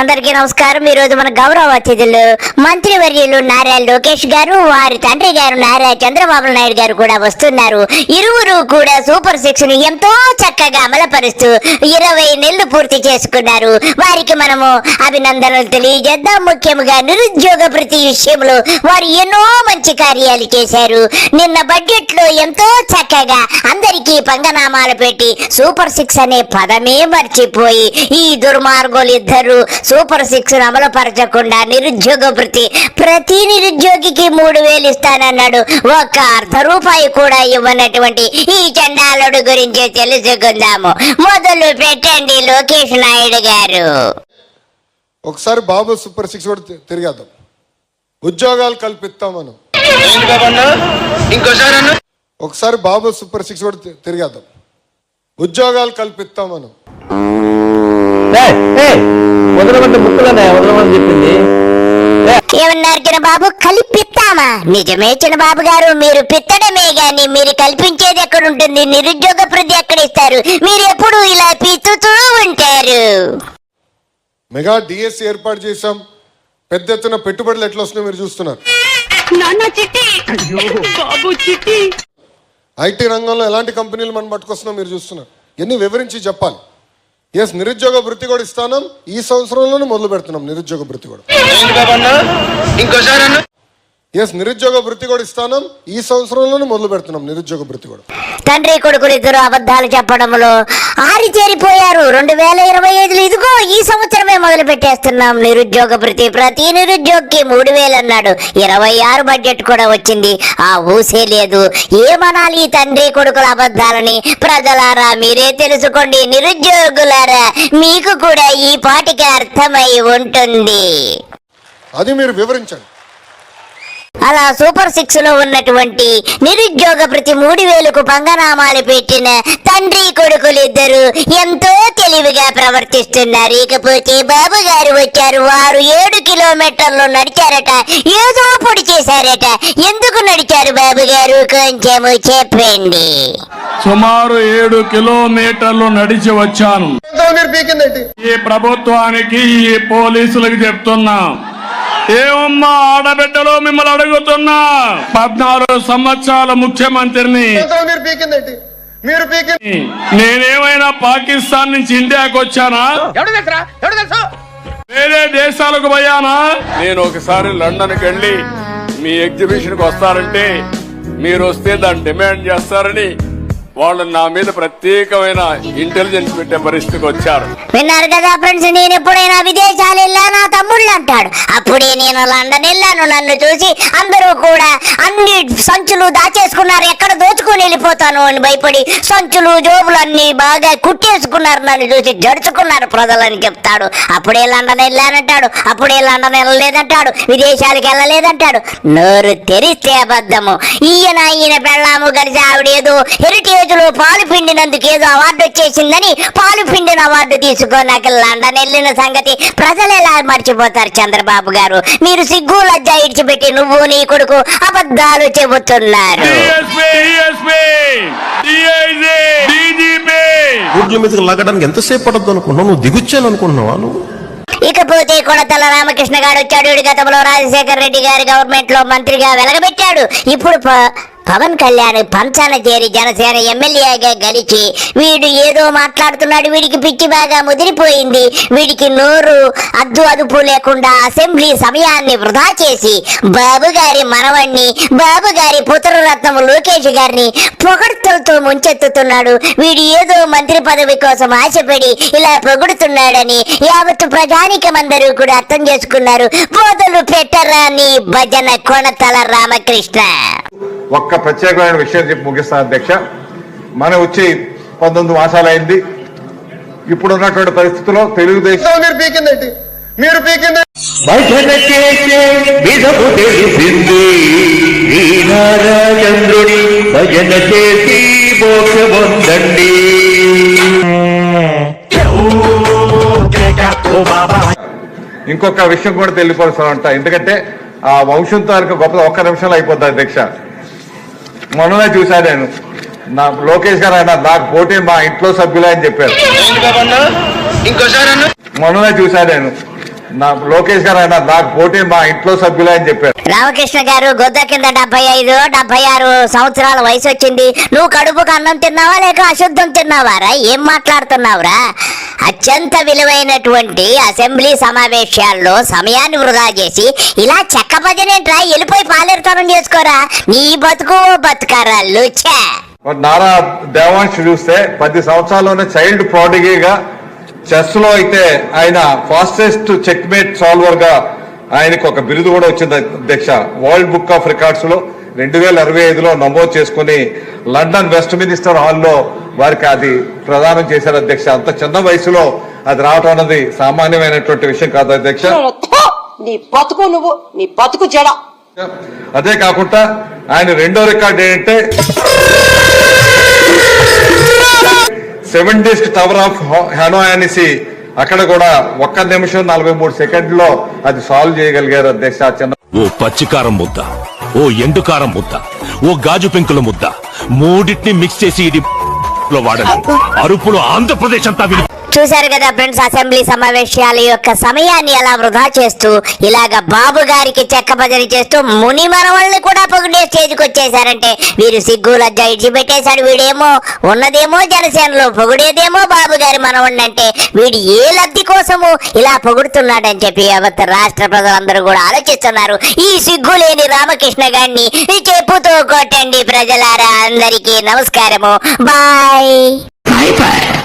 అందరికీ నమస్కారం. ఈ రోజు మన గౌరవ అతిథులు మంత్రివర్యులు నారా లోకేష్ గారు వారి తండ్రి గారు నారా చంద్రబాబు నాయుడు గారు కూడా వస్తున్నారు. ఇరువురు కూడా సూపర్ సిక్స్ని ఎంతో చక్కగా అమలుపరుస్తూ ఇరవై నెలలు పూర్తి చేసుకున్నారు. వారికి మనము అభినందనలు తెలియజేద్దాం. ముఖ్యంగా నిరుద్యోగ ప్రతి విషయంలో వారు ఎన్నో మంచి కార్యాలు చేశారు. నిన్న బడ్జెట్లో ఎంతో చక్కగా అందరికీ పంగనామాలు పెట్టి సూపర్ సిక్స్ అనే పదమే మర్చిపోయి ఈ దుర్మార్గులు ఇద్దరు సూపర్ సిక్స్ అమలు పరచకుండా నిరుద్యోగ ప్రతి ప్రతి నిరుద్యోగికి మూడు వేలు ఇస్తానన్నాడు. ఒక్క అర్ధ రూపాయి కూడా ఇవ్వనటువంటి ఈ చండాలుడు గురించి తెలుసుకుందాము. మొదలు పెట్టండి లోకేష్ నాయుడు గారు. ఒకసారి బాబు సూపర్ సిక్స్ కూడా తిరిగేద్దాం. ఉద్యోగాలు కల్పిస్తాం మనం. ఒకసారి బాబు సూపర్ సిక్స్ కూడా తిరిగేద్దాం. ఉద్యోగాలు కల్పిస్తాం మనం. వదలమంటే బుక్కులనే వదలమని చెప్పింది. ఏమన్నారు చిన్నబాబు? కలిపిస్తామా? నిజమే చిన్నబాబు గారు మీరు పిత్తడమే గాని మీరు కల్పించేది ఎక్కడ ఉంటుంది నిరుద్యోగ ప్రతి ఎక్కడ ఇస్తారు? మీరు ఎప్పుడు ఇలా పిత్తుతూ ఉంటారు? మెగా డిఎస్సి ఏర్పాటు చేశాం. పెద్ద ఎత్తున పెట్టుబడులు ఎట్లా వస్తున్నాయో మీరు చూస్తున్నారు. నాన్న చిట్టి. బాబు చిట్టి. ఐటీ రంగంలో ఎలాంటి కంపెనీలు మనం పట్టుకొస్తున్నాం మీరు చూస్తున్నారు. ఎన్ని వివరించి చెప్పాలి. ఎస్ నిరుద్యోగ వృత్తి కూడా ఇస్తాను. ఈ సంవత్సరంలోనే మొదలు పెడుతున్నాం నిరుద్యోగ వృత్తి కూడా. ఇంకోసారి ఎస్ నిరుద్యోగ వృత్తి కూడా ఇస్తానం. ఈ సంవత్సరంలోనే మొదలు పెడుతున్నాం నిరుద్యోగ వృత్తి కూడా. తండ్రి కొడుకులు ఇద్దరు అబద్ధాలు చెప్పడంలో ఆరితేరిపోయారు రెండు వేల ఇరవై ఐదులో ఇదిగో ఈ సంవత్సరమే మొదలు పెట్టేస్తున్నాం నిరుద్యోగ ప్రతి ప్రతి నిరుద్యోగికి మూడు వేలు అన్నాడు. ఇరవై ఆరు బడ్జెట్ కూడా వచ్చింది. ఆ ఊసే లేదు. ఏమనాలి ఈ తండ్రి కొడుకుల అబద్ధాలని? ప్రజలారా మీరే తెలుసుకోండి. నిరుద్యోగులారా మీకు కూడా ఈ పాటికి అర్థమై ఉంటుంది. అది మీరు వివరించండి. అలా సూపర్ సిక్స్లో ఉన్నటువంటి నిరుద్యోగ ప్రతి మూడు వేలకు పంగనామాలు పెట్టిన తండ్రి కొడుకులు ఇద్దరు ఎంతో తెలివిగా ప్రవర్తిస్తున్నారు. ఇకపోతే బాబు గారు వచ్చారు. వారు ఏడు కిలోమీటర్లు నడిచారట. ఏదో పొడి చేశారట. ఎందుకు నడిచారు బాబు గారు? కొంచెము చెప్పండి. సుమారు ఏడు కిలోమీటర్లు నడిచి వచ్చాను. ఈ ప్రభుత్వానికి ఈ పోలీసులకు చెప్తున్నా. ఏమమ్మా ఆడబిడ్డలో మిమ్మల్ని అడుగుతున్నా? పద్నాలుగు సంవత్సరాల ముఖ్యమంత్రిని. మీరు మీరు పీకింది నేనేమైనా పాకిస్తాన్ నుంచి ఇండియాకి వచ్చానా? ఎవడు తెలుసా ఎవడు తెలుసు? వేరే దేశాలకు పోయానా? నేను ఒకసారి లండన్కి వెళ్ళి మీ ఎగ్జిబిషన్కి వస్తారంటే మీరు వస్తే దాన్ని డిమాండ్ చేస్తారని వాళ్ళు నా మీద ప్రత్యేకమైన ఇంటెలిజెన్స్ పెట్టే పరిస్థితికి వచ్చారు. విన్నారు కదా ఫ్రెండ్స్ నేను ఎప్పుడైనా విదేశాలు వెళ్ళా నా తమ్ముళ్ళు అంటాడు. అప్పుడే నేను లండన్ వెళ్ళాను. నన్ను చూసి అందరూ కూడా అన్ని సంచులు దాచేసుకున్నారు. ఎక్కడ దోచుకొని వెళ్ళిపోతాను అని భయపడి సంచులు జోబులు అన్ని బాగా కుట్టేసుకున్నారు. నన్ను చూసి జడుచుకున్నారు ప్రజలని చెప్తాడు. అప్పుడే లండన్ వెళ్ళానంటాడు. అప్పుడే లండన్ వెళ్ళలేదంటాడు. విదేశాలకు వెళ్ళలేదంటాడు. నోరు తెరిస్తే అబద్ధము. ఈయన ఈయన పెళ్ళాము కలిసి ఆవిడేదో హెరిటేజ్ లో పాలు పిండినందుకు ఏదో అవార్డు వచ్చేసిందని పాలు పిండిన అవార్డు తీసుకోనాక లండన్ వెళ్ళిన సంగతి ప్రజలు ఎలా మర్చిపోతారు చంద్రబాబు గారు? మీరు సిగ్గు లజ్జ ఇడిచిపెట్టి నువ్వు నీ కొడుకు అబద్ధాలు చెబుతున్నారు. మీదకి లాగడానికి ఎంతసేపు పడద్దు అనుకున్నావు నువ్వు దిగుచ్చాను అనుకుంటున్నావా నువ్వు? ఇకపోతే కొడతల రామకృష్ణ గారు వచ్చాడు గతంలో రాజశేఖర రెడ్డి గారి గవర్నమెంట్లో మంత్రిగా వెలగబెట్టాడు. ఇప్పుడు పవన్ కళ్యాణ్ పంచాన చేరి జనసేన ఎమ్మెల్యేగా గడిచి వీడు ఏదో మాట్లాడుతున్నాడు వీడికి పిచ్చి బాగా ముదిరిపోయింది. వీడికి నోరు అద్దు అదుపు లేకుండా అసెంబ్లీ సమయాన్ని వృధా చేసి బాబు గారి మనవణ్ణి బాబు గారి పుత్రరత్నము లోకేష్ గారిని పొగడ్తలతో ముంచెత్తుతున్నాడు. వీడు ఏదో మంత్రి పదవి కోసం ఆశపడి ఇలా పొగుడుతున్నాడని యావత్ ప్రజానికమందరూ కూడా అర్థం చేసుకున్నారు. బోధలు పెట్టరా నీ భజన కొనతల రామకృష్ణ. ఒక్క ప్రత్యేకమైన విషయం చెప్పి ముగిస్తాను అధ్యక్ష. మనం వచ్చి పంతొమ్మిది మాసాలు అయింది ఇప్పుడు ఉన్నటువంటి పరిస్థితుల్లో తెలుగుదేశం మీరు పీకిందేంటి మీరు పీకింది భజన చేసే విధము తెలిసింది. ఈ నారాచంద్రుడి భజన చేసి మోక్ష పొందండి ఇంకొక విషయం కూడా తెలియపరుస్తామంట ఎందుకంటే ఆ వంశం తాలూకు గొప్ప ఒక్క నిమిషంలో అయిపోద్ది అధ్యక్ష. మొన్ననే చూశాను నేను. నా లోకేష్ గారు ఆయన నాకు పోటీ మా ఇంట్లో సభ్యులే అని చెప్పారు. మొన్ననే చూశాను నేను. నా లోకేష్ గారు ఆయన నాకు పోటీ మా ఇంట్లో సభ్యులే అని చెప్పారు. రామకృష్ణ గారు గొద్ద కింద డెబ్బై ఐదు డెబ్బై ఆరు సంవత్సరాల వయసు వచ్చింది. నువ్వు కడుపుకు అన్నం తిన్నావా లేక అశుద్ధం తిన్నావారా? ఏం మాట్లాడుతున్నావురా? అత్యంత విలువైనటువంటి అసెంబ్లీ సమావేశాల్లో సమయాన్ని వృధా చేసి ఇలా చెక్కపదినేంట్రా వెళ్ళిపోయి పాలేరుతనం చేసుకోరా? నీ బతుకు బతుకారా లుచే నారా దేవాంశ్ చూస్తే పది సంవత్సరాల్లోనే చైల్డ్ ప్రాడిగీగా చెస్లో అయితే ఆయన ఫాస్టెస్ట్ చెక్ మేట్ సాల్వర్గా ఆయనకు ఒక బిరుదు కూడా వచ్చింది అధ్యక్ష. వరల్డ్ బుక్ ఆఫ్ రికార్డ్స్లో రెండు వేల ఇరవై ఐదులో నమోదు చేసుకుని లండన్ వెస్ట్ మినిస్టర్ హాల్లో వారికి అది ప్రదానం చేశారు అధ్యక్ష. అంత చిన్న వయసులో అది రావటం అన్నది సామాన్యమైనటువంటి విషయం కాదు అధ్యక్ష. నీ బతుకు నువ్వు నీ బతుకు జడ. అదే కాకుండా ఆయన రెండో రికార్డ్ ఏంటంటే seven days tower of Hanoi అనేసి అక్కడ కూడా ఒక్క నిమిషం నలభై మూడు సెకండ్లో అది సాల్వ్ చేయగలిగారు అధ్యక్ష. ఆ చిన్న ఓ పచ్చికారం ముద్ద. ఓ ఎండుకారం ముద్ద ఓ గాజు పెంకుల ముద్ద. మూడింటిని మిక్స్ చేసి ఇది లో వాడండి అరుపులు ఆంధ్రప్రదేశ్ అంతా విని చూశారు కదా ఫ్రెండ్స్ అసెంబ్లీ సమావేశాల యొక్క సమయాన్ని ఎలా వృధా చేస్తూ ఇలాగ బాబు గారికి చెక్క బదిలీ చేస్తూ ముని మనవల్ని కూడా పొగిడే స్టేజ్కి వచ్చేసారంటే వీరు సిగ్గు లజ్జ ఇడిచిపెట్టేశాడు వీడేమో ఉన్నదేమో జనసేనలో పొగిడేదేమో బాబు గారి మనవణ్ణి అంటే వీడు ఏ లబ్ధి కోసము ఇలా పొగుడుతున్నాడని చెప్పి యావత్ రాష్ట్ర ప్రజలందరూ కూడా ఆలోచిస్తున్నారు. ఈ సిగ్గు లేని రామకృష్ణ గారిని చెప్పుతూ కొట్టండి ప్రజలారా అందరికీ నమస్కారము. బాయ్.